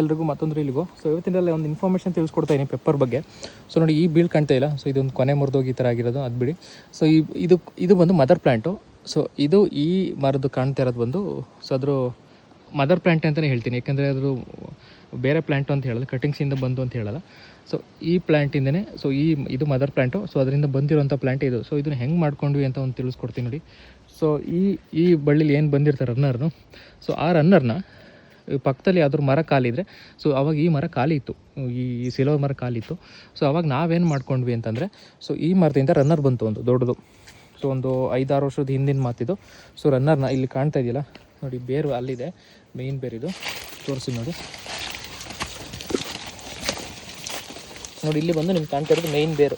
ಎಲ್ರಿಗೂ ಮತ್ತೊಂದು ರೀಲ್ಗೂ ಸೊ ಇವತ್ತಿನಲ್ಲಿ ಒಂದು ಇನ್ಫಾರ್ಮೇಷನ್ ತಿಳಿಸ್ಕೊಡ್ತಾ ಇದ್ದೀನಿ ಪೆಪ್ಪರ್ ಬಗ್ಗೆ. ಸೊ ನೋಡಿ, ಈ ಬೀಳ್ ಕಾಣ್ತಾ ಇಲ್ಲ. ಸೊ ಇದೊಂದು ಕೊನೆ ಮುರಿದೋಗಿ ಈ ಥರ ಆಗಿರೋದು, ಅದು ಬಿಡಿ. ಸೊ ಈ ಇದು ಇದು ಬಂದು ಮದರ್ ಪ್ಲ್ಯಾಂಟು ಸೊ ಇದು ಈ ಮರದ್ದು ಕಾಣ್ತಾ ಇರೋದು ಬಂದು ಸೊ ಅದ್ರ ಮದರ್ ಪ್ಲ್ಯಾಂಟ್ ಅಂತಲೇ ಹೇಳ್ತೀನಿ. ಯಾಕೆಂದರೆ ಅದು ಬೇರೆ ಪ್ಲ್ಯಾಂಟು ಅಂತ ಹೇಳೋದು ಕಟಿಂಗ್ಸಿಂದ ಬಂದು ಅಂತ ಹೇಳಲ್ಲ. ಸೊ ಈ ಪ್ಲ್ಯಾಂಟಿಂದನೇ ಸೊ ಈ ಇದು ಮದರ್ ಪ್ಲ್ಯಾಂಟು ಸೊ ಅದರಿಂದ ಬಂದಿರೋಂಥ ಪ್ಲ್ಯಾಂಟ್ ಇದು. ಸೊ ಇದನ್ನು ಹೆಂಗೆ ಮಾಡ್ಕೊಂಡ್ವಿ ಅಂತ ಒಂದು ತಿಳಿಸ್ಕೊಡ್ತೀನಿ ನೋಡಿ. ಸೊ ಈ ಈ ಬಳ್ಳಿಲಿ ಏನು ಬಂದಿರ್ತಾರೆ ರನ್ನರ್ನು ಸೊ ಆ ರನ್ನರ್ನ ಪಕ್ಕದಲ್ಲಿ ಯಾವ್ದಾದ್ರು ಮರ ಕಾಲಿದ್ರೆ ಸೊ ಅವಾಗ ಈ ಮರ ಖಾಲಿ ಇತ್ತು. ಈ ಸಿಲೋ ಮರ ಕಾಲಿತ್ತು ಸೊ ಅವಾಗ ನಾವೇನು ಮಾಡ್ಕೊಂಡ್ವಿ ಅಂತಂದರೆ ಸೊ ಈ ಮರದಿಂದ ರನ್ನರ್ ಬಂತು ಒಂದು ದೊಡ್ಡದು. ಸೊ ಒಂದು ಐದಾರು ವರ್ಷದ ಹಿಂದಿನ ಮಾತಿದು. ಸೊ ರನ್ನರ್ನ ಇಲ್ಲಿ ಕಾಣ್ತಾ ಇದೆಯಲ್ಲ, ನೋಡಿ ಬೇರು ಅಲ್ಲಿದೆ ಮೇಯ್ನ್ ಬೇರಿದು. ತೋರಿಸಿ ನೋಡಿ. ನೋಡಿ, ಇಲ್ಲಿ ಬಂದು ನಿಮ್ಗೆ ಕಾಣ್ತಾ ಇರೋದು ಮೇಯ್ನ್ ಬೇರು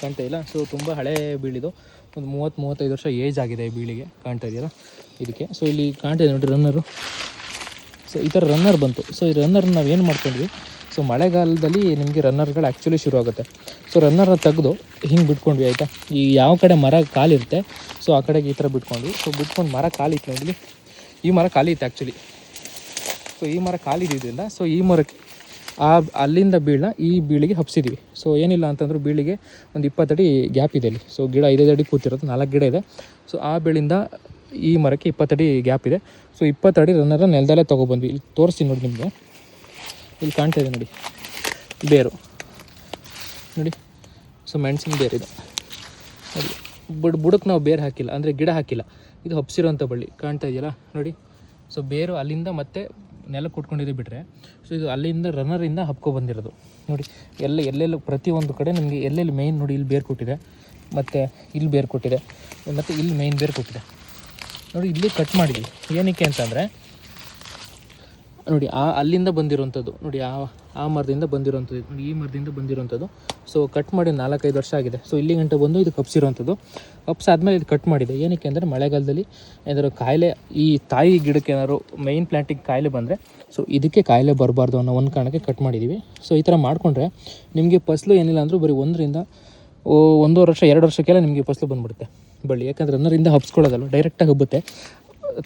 ಕಾಣ್ತಾ ಇಲ್ಲ ಸೊ ತುಂಬ ಹಳೆ ಬೀಳಿದು. ಒಂದು ಮೂವತ್ತು ಮೂವತ್ತೈದು ವರ್ಷ ಏಜ್ ಆಗಿದೆ ಈ ಬೀಳಿಗೆ ಕಾಣ್ತಾ ಇದೆಯಲ್ಲ? ಇದಕ್ಕೆ. ಸೊ ಇಲ್ಲಿ ಕಾಣ್ತಾ ಇದೆ ನೋಡಿ ರನ್ನರು ಸೊ ಈ ಥರ ರನ್ನರ್ ಬಂತು. ಸೊ ಈ ರನ್ನರ್ ನಾವು ಏನು ಮಾಡ್ಕೊಂಡ್ವಿ ಸೊ ಮಳೆಗಾಲದಲ್ಲಿ ನಿಮಗೆ ರನ್ನರ್ಗಳು ಆ್ಯಕ್ಚುಲಿ ಶುರು ಆಗುತ್ತೆ. ಸೊ ರನ್ನರ್ನ ತೆಗೆದು ಹಿಂಗೆ ಬಿಟ್ಕೊಂಡ್ವಿ, ಆಯಿತಾ? ಈ ಯಾವ ಕಡೆ ಮರ ಕಾಲಿರುತ್ತೆ ಸೊ ಆ ಕಡೆಗೆ ಈ ಥರ ಬಿಟ್ಕೊಂಡ್ವಿ. ಸೊ ಬಿಟ್ಕೊಂಡು ಮರ ಕಾಲಿತ್ತು ನೋಡಿ ಈ ಮರ ಖಾಲಿ ಇತ್ತು ಆ್ಯಕ್ಚುಲಿ ಸೊ ಈ ಮರ ಕಾಲಿದ್ದಿದ್ದರಿಂದ ಸೊ ಈ ಮರಕ್ಕೆ ಆ ಅಲ್ಲಿಂದ ಬೀಳನ್ನ ಈ ಬೀಳಿಗೆ ಹಬ್ಸಿದ್ದೀವಿ ಸೊ ಏನಿಲ್ಲ ಅಂತಂದ್ರೆ ಬೀಳಿಗೆ ಒಂದು ಇಪ್ಪತ್ತಡಿ ಗ್ಯಾಪ್ ಇದೆ ಅಲ್ಲಿ. ಸೊ ಗಿಡ ಐದೈದು ಅಡಿ ಕೂತಿರೋದು ನಾಲ್ಕು ಗಿಡ ಇದೆ. ಸೊ ಆ ಬೀಳಿಂದ ಈ ಮರಕ್ಕೆ ಇಪ್ಪತ್ತಡಿ ಗ್ಯಾಪ್ ಇದೆ. ಸೊ ಇಪ್ಪತ್ತಡಿ ರನ್ನರ ನೆಲದಲ್ಲೇ ತೊಗೊಬಂದ್ವಿ. ಇಲ್ಲಿ ತೋರಿಸ್ತೀನಿ ನೋಡಿ ನಿಮಗೆ. ಇಲ್ಲಿ ಕಾಣ್ತಾ ಇದೆ ನೋಡಿ. ಬೇರು. ನೋಡಿ. ಸೊ ಮೆಣಸಿನ ಬೇರಿದೆ ನೋಡಿ. ಬುಡ್, ಬುಡಕ್ಕೆ ನಾವು ಬೇರು ಹಾಕಿಲ್ಲ. ಅಂದರೆ ಗಿಡ ಹಾಕಿಲ್ಲ. ಇದು ಹಬ್ಸಿರೋಂಥ ಬಳ್ಳಿ. ಕಾಣ್ತಾ ಇದೆಯಲ್ಲ? ನೋಡಿ. ಸೊ ಬೇರು ಅಲ್ಲಿಂದ ಮತ್ತೆ ನೆಲಕ್ಕೆ ಕೊಟ್ಕೊಂಡಿದೆ ಬಿಟ್ಟರೆ ಸೊ ಇದು ಅಲ್ಲಿಂದ ರನ್ನರಿಂದ ಹಬ್ಕೊ ಬಂದಿರೋದು. ನೋಡಿ. ಎಲ್ಲ, ಎಲ್ಲೆಲ್ಲೂ, ಪ್ರತಿಯೊಂದು ಕಡೆ ನಿಮಗೆ ಎಲ್ಲೆಲ್ಲಿ ಮೇಯ್ನ್ ನೋಡಿ ಇಲ್ಲಿ ಬೇರು ಕೊಟ್ಟಿದೆ. ಮತ್ತು ಇಲ್ಲಿ ಬೇರು ಕೊಟ್ಟಿದೆ. ಮತ್ತು ಇಲ್ಲಿ ಮೇಯ್ನ್ ಬೇರು ಕೊಟ್ಟಿದೆ. ನೋಡಿ, ಇಲ್ಲಿ ಕಟ್ ಮಾಡಿದ್ವಿ. ಏನಕ್ಕೆ ಅಂತಂದರೆ, ನೋಡಿ, ಆ ಅಲ್ಲಿಂದ ಬಂದಿರುವಂಥದ್ದು, ನೋಡಿ, ಆ ಆ ಮರದಿಂದ ಬಂದಿರೋಂಥದ್ದು ನೋಡಿ ಈ ಮರದಿಂದ ಬಂದಿರುವಂಥದ್ದು. ಸೊ ಕಟ್ ಮಾಡಿ ನಾಲ್ಕೈದು ವರ್ಷ ಆಗಿದೆ. ಸೊ ಇಲ್ಲಿ ಗಂಟೆ ಬಂದು ಇದು ಕಪ್ಸಿರೋಂಥದ್ದು ಕಪ್ಸಾದ್ಮೇಲೆ ಇದು ಕಟ್ ಮಾಡಿದೆ. ಏನಕ್ಕೆ ಅಂದರೆ, ಮಳೆಗಾಲದಲ್ಲಿ ಏನಾದರೂ ಕಾಯಿಲೆ, ಈ ತಾಯಿ ಗಿಡಕ್ಕೆ ಏನಾದ್ರು ಮೈನ್ ಪ್ಲಾಂಟಿಗೆ ಕಾಯಿಲೆ ಬಂದರೆ ಸೊ ಇದಕ್ಕೆ ಕಾಯಿಲೆ ಬರಬಾರ್ದು ಅನ್ನೋ ಒಂದು ಕಾರಣಕ್ಕೆ ಕಟ್ ಮಾಡಿದ್ದೀವಿ ಸೊ ಈ ಥರ ಮಾಡಿಕೊಂಡ್ರೆ ನಿಮಗೆ ಫಸಲು ಏನಿಲ್ಲ ಅಂದರೂ ಬರೀ ಒಂದರಿಂದ ಒಂದೂವರೆ ವರ್ಷ, ಎರಡು ವರ್ಷಕ್ಕೆಲ್ಲ ನಿಮಗೆ ಫಸಲು ಬಂದ್ಬಿಡುತ್ತೆ. ಬಳ್ಳಿ. ಯಾಕಂದರೆ ರನ್ನರಿಂದ ಹಬ್ಸ್ಕೊಳ್ಳೋದಲ್ಲ ಡೈರೆಕ್ಟಾಗಿ ಹಬ್ಬುತ್ತೆ.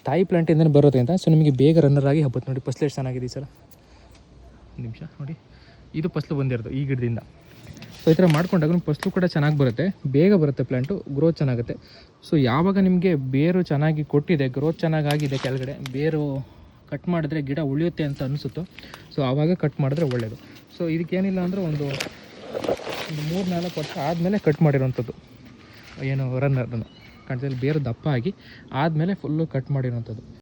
ತಾಯಿ ಪ್ಲಾಂಟಿಂದನೇ ಬರೋದ್ರಿಂದ ಸೊ ನಿಮಗೆ ಬೇಗ ರನ್ನರ್ ಆಗಿ ಹಬ್ಬುತ್ತೆ ನೋಡಿ. ಫಸ್ಲು ಎಷ್ಟು ಚೆನ್ನಾಗಿದೆ ಒಂದು ನಿಮಿಷ, ನೋಡಿ. ಇದು ಫಸ್ಲು ಬಂದಿರೋದು, ಈ ಗಿಡದಿಂದ. ಸೊ ಈ ಥರ ಮಾಡ್ಕೊಂಡಾಗ ಫಸ್ಲು ಕೂಡ ಚೆನ್ನಾಗಿ ಬರುತ್ತೆ. ಬೇಗ ಬರುತ್ತೆ ಪ್ಲ್ಯಾಂಟು ಗ್ರೋತ್ ಚೆನ್ನಾಗುತ್ತೆ. ಸೊ ಯಾವಾಗ ನಿಮಗೆ ಬೇರು ಚೆನ್ನಾಗಿ ಕೊಟ್ಟಿದೆ ಗ್ರೋತ್ ಚೆನ್ನಾಗಿ ಆಗಿದೆ ಕೆಳಗಡೆ, ಬೇರು ಕಟ್ ಮಾಡಿದ್ರೆ ಗಿಡ ಉಳಿಯುತ್ತೆ ಅಂತ ಅನಿಸುತ್ತೋ ಸೊ ಆವಾಗ ಕಟ್ ಮಾಡಿದ್ರೆ ಒಳ್ಳೆಯದು ಸೊ ಇದಕ್ಕೇನಿಲ್ಲ ಅಂದರೆ ಒಂದು ಒಂದು ಮೂರು ನಾಲ್ಕು ವರ್ಷ ಆದಮೇಲೆ ಕಟ್ ಮಾಡಿರೋಂಥದ್ದು. ಏನು ರನ್ನರ್ ಕಾಣ್ತಿದ್ದಲ್ಲಿ ಬೇರು ದಪ್ಪ ಆಗಿ ಆದಮೇಲೆ ಫುಲ್ಲು ಕಟ್ ಮಾಡಿರೋಂಥದ್ದು